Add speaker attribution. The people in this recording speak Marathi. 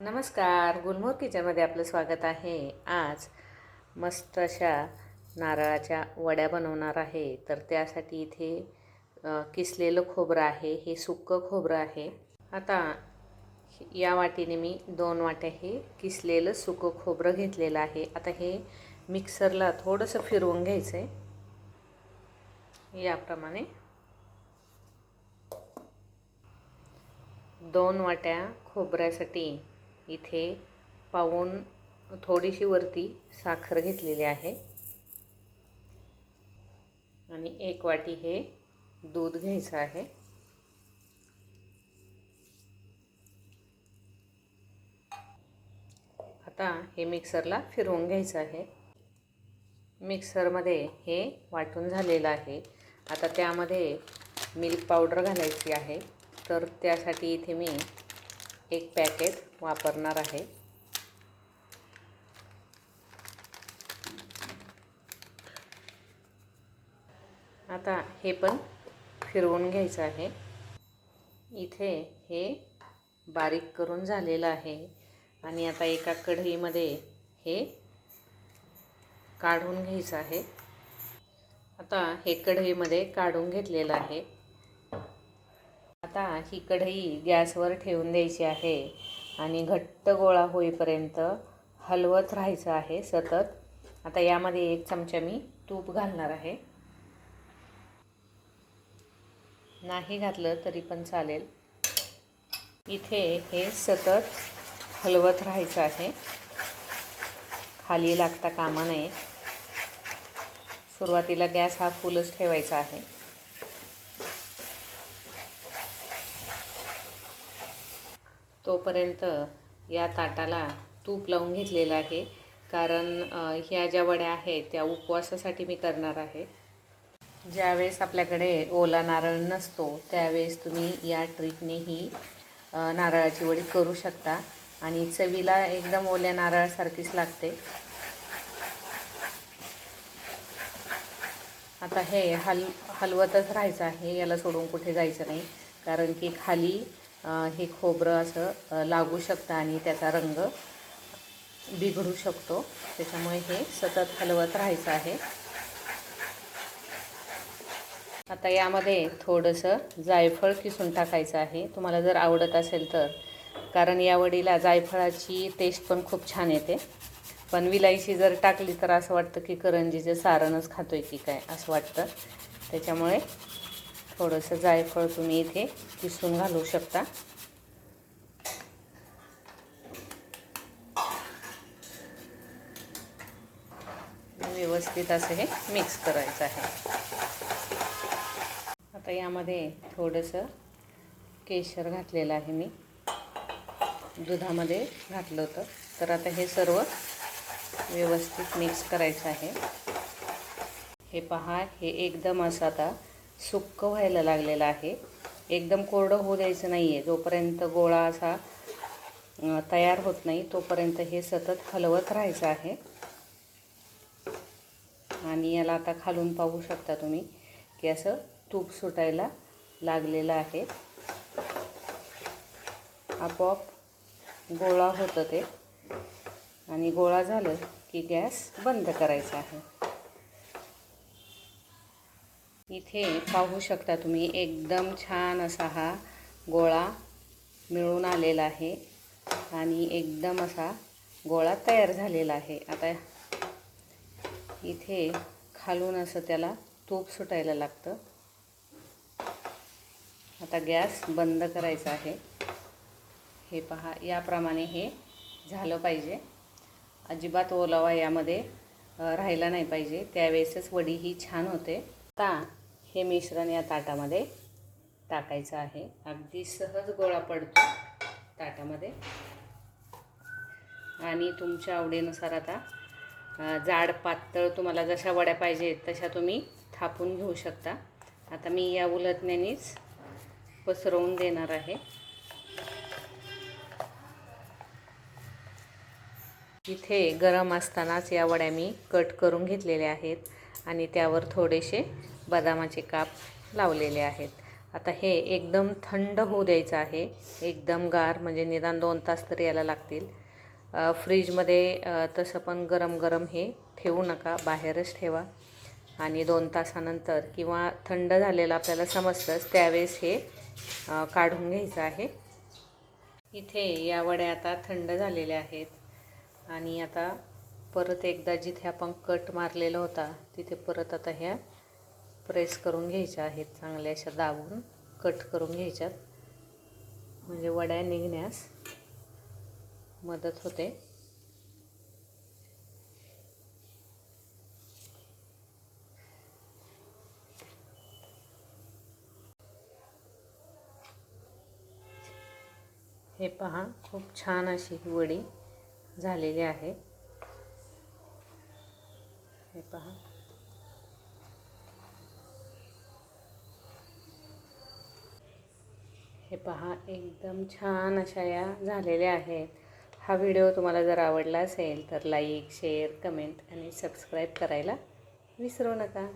Speaker 1: नमस्कार गुलमोर किचनमध्ये आपलं स्वागत आहे. आज मस्त अशा नारळाच्या वड्या बनवणार आहे. तर त्यासाठी इथे किसलेलं खोबरं आहे. हे सुक्कं खोबरं आहे. आता या वाटीने मी दोन वाट्या हे किसलेलं सुकं खोबरं घेतलेलं आहे. आता हे मिक्सरला थोडंसं फिरवून घ्यायचं आहे याप्रमाणे दोन वाट्या खोबऱ्यासाठी इथे पाऊण थोडीशी वरती साखर घेतलेली आहे. आणि एक वाटी हे दूध घ्यायचं आहे. आता हे मिक्सरला फिरवून घ्यायचं आहे. मिक्सरमध्ये हे वाटून झालेलं आहे. आता त्यामध्ये मिल्क पावडर घालायची आहे. तर त्यासाठी इथे मी एक पॅकेट वापरणार आहे. आता हे पण फिरवून घ्यायचं आहे. इथे हे बारीक करून झालेलं आहे. आणि आता एका कढईमध्ये हे काढून घ्यायचं आहे. आता हे कढईमध्ये काढून घेतलेलं आहे. आता ही कढई गॅसवर ठेवून द्यायची आहे आणि घट्ट गोळा होईपर्यंत हलवत राहायचं आहे सतत. आता यामध्ये एक चमचा मी तूप घालणार आहे. नाही घातलं तरी पण चालेल. इथे हे सतत हलवत राहायचं आहे. खाली लागता कामा नये. सुरुवातीला गॅस हा फुलच ठेवायचा आहे. तोपर्यंत या ताटाला तूप लावून घेतलेलं आहे. कारण ह्या ज्या वड्या आहेत त्या उपवासासाठी मी करणार आहे. ज्यावेळेस आपल्याकडे ओला नारळ नसतो त्यावेळेस तुम्ही या ट्रिकने ही नारळाची वडी करू शकता. आणि चवीला एकदम ओल्या नारळासारखीच लागते. आता हे हल हलवतच राहायचं आहे याला सोडून कुठे जायचं नाही. कारण की खाली हे खोबरं असं लागू शकतं आणि त्याचा रंग बिघडू शकतो. त्याच्यामुळे हे सतत हलवत राहायचं आहे. आता यामध्ये थोडंसं जायफळ किसून टाकायचं आहे. तुम्हाला जर आवडत असेल तर. कारण या वडीला जायफळाची टेस्ट पण खूप छान येते. पण विलायची जर टाकली तर असं वाटतं की करंजीचं सारणच खातोय की काय असं वाटतं. त्याच्यामुळे थोडंसं जायफळ तुम्ही इथे किसून घालू शकता. व्यवस्थित असं हे मिक्स करायचं आहे. आता यामध्ये थोडंसं केशर घातलेलं आहे मी. दुधामध्ये घातलं होतं. तर आता हे सर्व व्यवस्थित मिक्स करायचं आहे. हे पहा हे एकदम असं आता सुक्क व्हायला लागलेलं आहे. एकदम कोरडं होऊ द्यायचं नाही आहे जोपर्यंत गोळा असा तयार होत नाही तोपर्यंत हे सतत हलवत राहायचं आहे. आणि याला आता खालून पाहू शकता तुम्ही की असं तूप सुटायला लागलेलं आहे. आपोआप गोळा होतं ते. आणि गोळा झालं की गॅस बंद करायचा आहे. इथे पाहू शकता तुम्ही एकदम छान असा हा गोळा मिळून आलेला आहे. आणि एकदम असा गोळा तयार झालेला आहे. आता इथे खालून असं त्याला तूप सुटायला लागतं. आता गॅस बंद करायचा आहे. हे पहा याप्रमाणे हे झालं पाहिजे. अजिबात ओलावा यामध्ये राहिला राहायला नाही पाहिजे. त्यावेळेसच वडी ही छान होते. आता हे मिश्रण या ताटामध्ये टाकायचं आहे. अगदी सहज गोळा पडतो ताटामध्ये. आणि तुमच्या आवडीनुसार आता जाड पातळ तुम्हाला जशा वड्या पाहिजेत तशा तुम्ही थापून घेऊ शकता. आता मी या उलटण्यानेच पसरवून देणार आहे. इथे गरम असतानाच या वड्या मी कट करून घेतलेल्या आहेत आणि त्यावर थोडेसे बदामाचे काप लावलेले आहेत. आता हे एकदम थंड होऊ द्यायचं आहे. एकदम गार म्हणजे निदान दोन तास तरी याला लागतील. फ्रीजमध्ये तसं पण गरम गरम हे ठेवू नका. बाहेरच ठेवा. आणि दोन तासानंतर किंवा थंड झालेलं आपल्याला समजतंच त्यावेळेस हे काढून घ्यायचं आहे. इथे या वड्या आता थंड झालेल्या आहेत. आणि आता परत एकदा जिथे आपण कट मारलेला होता तिथे परत आता ह्या प्रेस करून घ्यायच्या आहेत चांगल्या अशा दाबून कट करून घ्यायच्यात. म्हणजे वड्या निघण्यास मदत होते. हे पहा खूप छान अशी ही वडी झालेली आहे. हे पहा. हे पहा एकदम छान अशा या झालेल्या आहेत. हा व्हिडिओ तुम्हाला जर आवडला असेल तर लाईक शेअर कमेंट आणि सबस्क्राईब करायला विसरू नका.